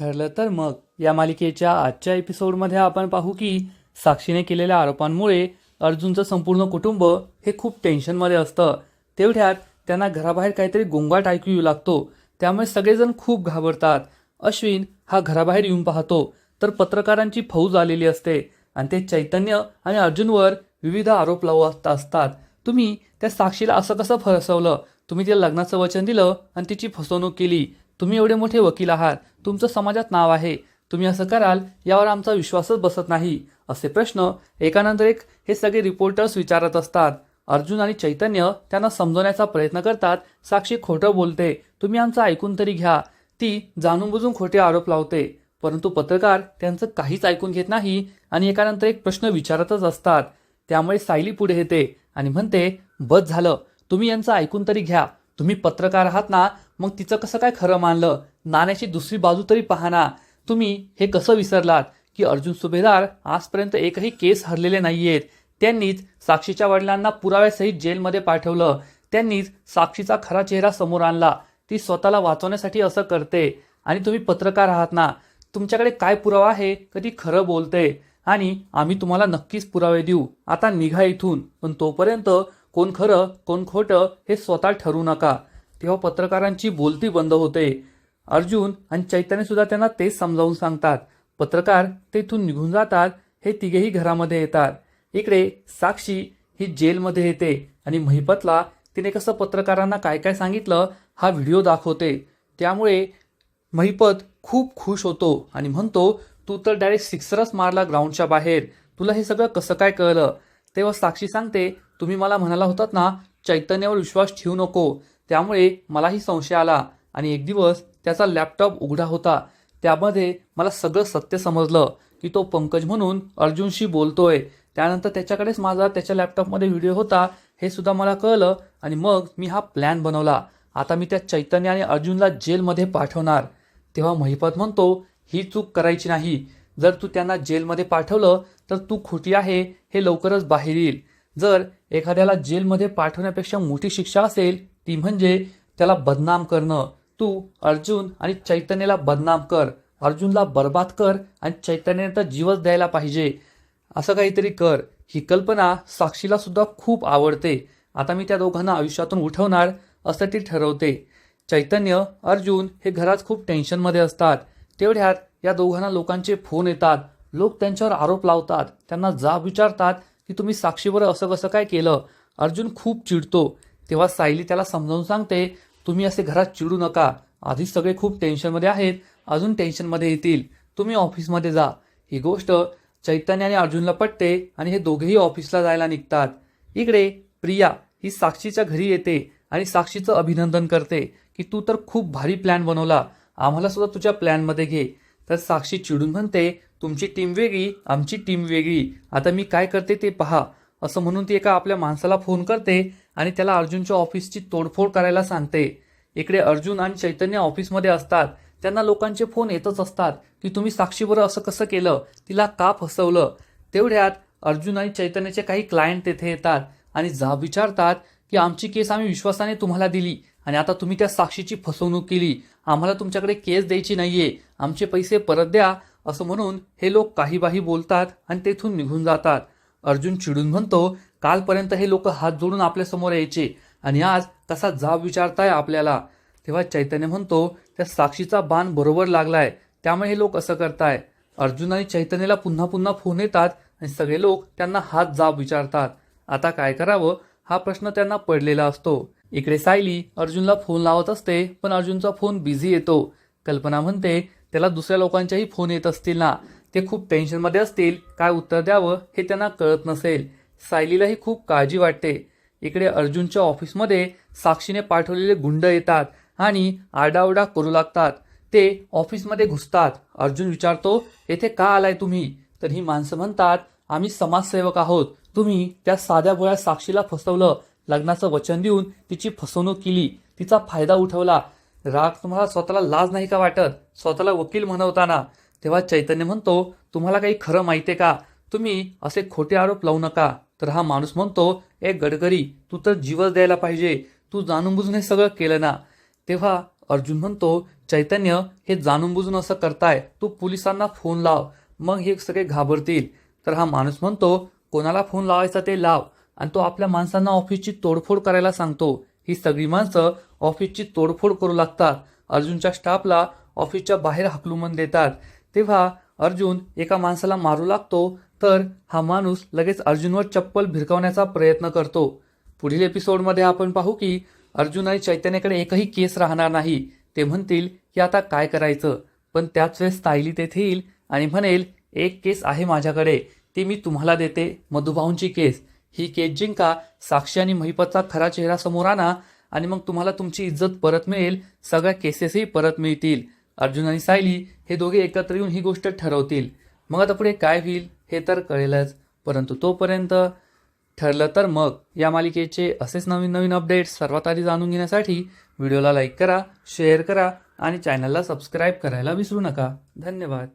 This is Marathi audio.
ठरलं तर मग. या मालिकेच्या आजच्या एपिसोडमध्ये आपण पाहू की साक्षीने केलेल्या आरोपांमुळे अर्जुनचं संपूर्ण कुटुंब हे खूप टेन्शनमध्ये असतं. तेवढ्यात त्यांना घराबाहेर काहीतरी गोंगाट ऐकू येऊ लागतो. त्यामुळे सगळेजण खूप घाबरतात. अश्विन हा घराबाहेर येऊन पाहतो. तर पत्रकारांची फौज आलेली असते आणि ते चैतन्य आणि अर्जुनवर विविध आरोप लावत असतात. तुम्ही त्या साक्षीला असं कसं फसवलं? तुम्ही तिला लग्नाचं वचन दिलं आणि तिची फसवणूक केली. तुम्ही एवढे मोठे वकील आहात. तुमचं समाजात नाव आहे. तुम्ही असं कराल यावर आमचा विश्वासच बसत नाही. असे प्रश्न एकानंतर एक हे सगळे रिपोर्टर्स विचारत असतात. अर्जुन आणि चैतन्य त्यांना समजवण्याचा प्रयत्न करतात. साक्षी खोटं बोलते. तुम्ही आमचं ऐकून तरी घ्या. ती जाणून बुजून खोटे आरोप लावते. परंतु पत्रकार त्यांचं काहीच ऐकून घेत नाही आणि एकानंतर एक प्रश्न विचारतच असतात. त्यामुळे सायली पुढे येते आणि म्हणते बस झालं. तुम्ही यांचं ऐकून तरी घ्या. तुम्ही पत्रकार आहात ना मग तिचं कसं काय खरं मानलं? नाण्याची दुसरी बाजू तरी पाहना तुम्ही हे कसं विसरलात की अर्जुन सुभेदार आजपर्यंत एकही केस हरलेले नाहीयेत? त्यांनीच साक्षीच्या वडिलांना पुराव्यासहित जेलमध्ये पाठवलं. त्यांनीच साक्षीचा खरा चेहरा समोर आणला. ती स्वतःला वाचवण्यासाठी असं करते. आणि तुम्ही पत्रकार आहात ना. तुमच्याकडे काय पुरावा आहे? कधी खरं बोलते. आणि आम्ही तुम्हाला नक्कीच पुरावे देऊ. आता निघा इथून. पण तोपर्यंत कोण खरं कोण खोटं हे स्वतः ठरवू नका. तेव्हा पत्रकारांची बोलती बंद होते. अर्जुन आणि चैतन्य सुद्धा त्यांना तेच समजावून सांगतात. पत्रकार तेथून निघून जातात. हे तिघेही घरामध्ये येतात. इकडे साक्षी ही जेलमध्ये येते आणि महिपतला तिने कसं पत्रकारांना काय काय सांगितलं हा व्हिडिओ दाखवते. त्यामुळे महिपत खूप खुश होतो आणि म्हणतो तू तर डायरेक्ट सिक्सरच मारला ग्राउंडच्या बाहेर. तुला हे सगळं कसं काय कळलं? तेव्हा साक्षी सांगते तुम्ही मला म्हणाला होतात ना चैतन्यावर विश्वास ठेवू नको. त्यामुळे मलाही संशय आला आणि एक दिवस त्याचा लॅपटॉप उघडा होता. त्यामध्ये मला सगळं सत्य समजलं की तो पंकज म्हणून अर्जुनशी बोलतोय. त्यानंतर त्याच्याकडेच माझा त्याच्या लॅपटॉपमध्ये व्हिडिओ होता. हे सुद्धा मला कळलं आणि मग मी हा प्लॅन बनवला. आता मी त्या चैतन्य आणि अर्जुनला जेलमध्ये पाठवणार. तेव्हा महिपत म्हणतो ही चूक करायची नाही. जर तू त्यांना जेलमध्ये पाठवलं तर तू खोटी आहे. हे लवकरच बाहेर येईल. जर एखाद्याला जेलमध्ये पाठवण्यापेक्षा मोठी शिक्षा असेल ती म्हणजे त्याला बदनाम करणं. तू अर्जुन आणि चैतन्याला बदनाम कर. अर्जुनला बर्बाद कर आणि चैतन्याने तर जीवच द्यायला पाहिजे. असं काहीतरी कर. ही कल्पना साक्षीला सुद्धा खूप आवडते. आता मी त्या दोघांना आयुष्यातून उठवणार असं ती ठरवते. चैतन्य अर्जुन हे घरात खूप टेन्शनमध्ये असतात. तेवढ्यात या दोघांना लोकांचे फोन येतात. लोक त्यांच्यावर आरोप लावतात. त्यांना जाब विचारतात की तुम्ही साक्षीवर असं कसं काय केलं? अर्जुन खूप चिडतो. तेव्हा सायली त्याला समजावून सांगते तुम्ही असे घरात चिडू नका. आधीच सगळे खूप टेन्शनमध्ये आहेत. अजून टेन्शनमध्ये येतील. तुम्ही ऑफिसमध्ये जा. ही गोष्ट चैतन्य आणि अर्जुनला पटते आणि हे दोघेही ऑफिसला जायला निघतात. इकडे प्रिया ही साक्षीच्या घरी येते आणि साक्षीचं अभिनंदन करते की तू तर खूप भारी प्लॅन बनवला. आम्हाला सुद्धा तुझ्या प्लॅनमध्ये घे. तर साक्षी चिडून म्हणते तुमची टीम वेगळी आमची टीम वेगळी. आता मी काय करते ते पहा. असं म्हणून ती एका आपल्या माणसाला फोन करते आणि त्याला अर्जुनच्या ऑफिसची तोडफोड करायला सांगते. इकडे अर्जुन आणि चैतन्य ऑफिसमध्ये असतात. त्यांना लोकांचे फोन येतच असतात की तुम्ही साक्षीबरोबर असं कसं केलं? तिला का फसवलं? तेवढ्यात अर्जुन आणि चैतन्याचे काही क्लायंट तेथे येतात आणि जा विचारतात की आमची केस आम्ही विश्वासाने तुम्हाला दिली आणि आता तुम्ही त्या साक्षीची फसवणूक केली. आम्हाला तुमच्याकडे केस द्यायची नाहीये. आमचे पैसे परत द्या असं म्हणून हे लोक काही बाही बोलतात आणि तेथून निघून जातात. अर्जुन चिडून म्हणतो कालपर्यंत हे लोक हात जोडून आपल्यासमोर यायचे. आणि आज कसा जाब विचारताय आपल्याला. तेव्हा चैतन्य म्हणतो त्या साक्षीचा बाण बरोबर लागलाय. त्यामुळे हे लोक असं करताय. अर्जुन आणि चैतन्याला पुन्हा पुन्हा फोन येतात आणि सगळे लोक त्यांना हात जाब विचारतात. आता काय करावं? हा प्रश्न त्यांना पडलेला असतो. इकडे सायली अर्जुनला फोन लावत असते पण अर्जुनचा फोन बिझी येतो. कल्पना म्हणते त्याला दुसऱ्या लोकांच्याही फोन येत असतील ना. ते खूप टेन्शनमध्ये असतील. काय उत्तर द्यावं हे त्यांना कळत नसेल. सायलीलाही खूप काळजी वाटते. इकडे अर्जुनच्या ऑफिसमध्ये साक्षीने पाठवलेले गुंड येतात आणि आरडाओरडा करू लागतात. ते ऑफिसमध्ये घुसतात. अर्जुन विचारतो येथे का आलाय तुम्ही? तर ही माणसं म्हणतात आम्ही समाजसेवक आहोत. तुम्ही त्या साध्या भोळ्या साक्षीला फसवलं. लग्नाचं वचन देऊन तिची फसवणूक केली. तिचा फायदा उठवला. राग तुम्हाला स्वतःला लाज नाही का वाटत? स्वतःला वकील म्हणवताना. तेव्हा चैतन्य म्हणतो तुम्हाला काही खरं माहितीये का? तुम्ही असे खोटे आरोप लावू नका. तर हा माणूस म्हणतो ए गडकरी तू तर जीवच द्यायला पाहिजे. तू जाणून बुजून हे सगळं केलं ना. तेव्हा अर्जुन म्हणतो चैतन्य हे जाणून बुजून असं करताय. तू पोलिसांना फोन लाव. मग हे सगळे घाबरतील. तर हा माणूस म्हणतो कोणाला फोन लावायचा ते लाव. आणि तो आपल्या माणसांना ऑफिसची तोडफोड करायला सांगतो. ही सगळी माणसं ऑफिसची तोडफोड करू लागतात. अर्जुनच्या स्टाफला ऑफिसच्या बाहेर हकलूमन देतात. तेव्हा अर्जुन एका माणसाला मारू लागतो तर हा माणूस लगेच अर्जुनवर चप्पल भिरकावण्याचा प्रयत्न करतो. पुढील एपिसोडमध्ये आपण पाहू की अर्जुन आणि चैतन्याकडे एकही केस राहणार नाही. ते म्हणतील की आता काय करायचं? पण त्याच वेळेस ताईली तेथे येईल आणि म्हणेल एक केस आहे माझ्याकडे. ती मी तुम्हाला देते. मधुभाऊंची केस. ही केस जिंका साक्षी आणि महिपतचा खरा चेहरा समोर आणा आणि मग तुम्हाला तुमची इज्जत परत मिळेल. सगळ्या केसेसही परत मिळतील. अर्जुन आणि सायली हे दोघे एकत्र येऊन ही गोष्ट ठरवतील. मग आता पुढे काय होईल हे तर कळेलच. परंतु तोपर्यंत ठरलं तर मग या मालिकेचे असेच नवीन नवीन अपडेट्स सर्वात आधी जाणून घेण्यासाठी व्हिडिओला लाईक करा शेअर करा आणि चॅनलला सबस्क्राईब करायला विसरू नका. धन्यवाद.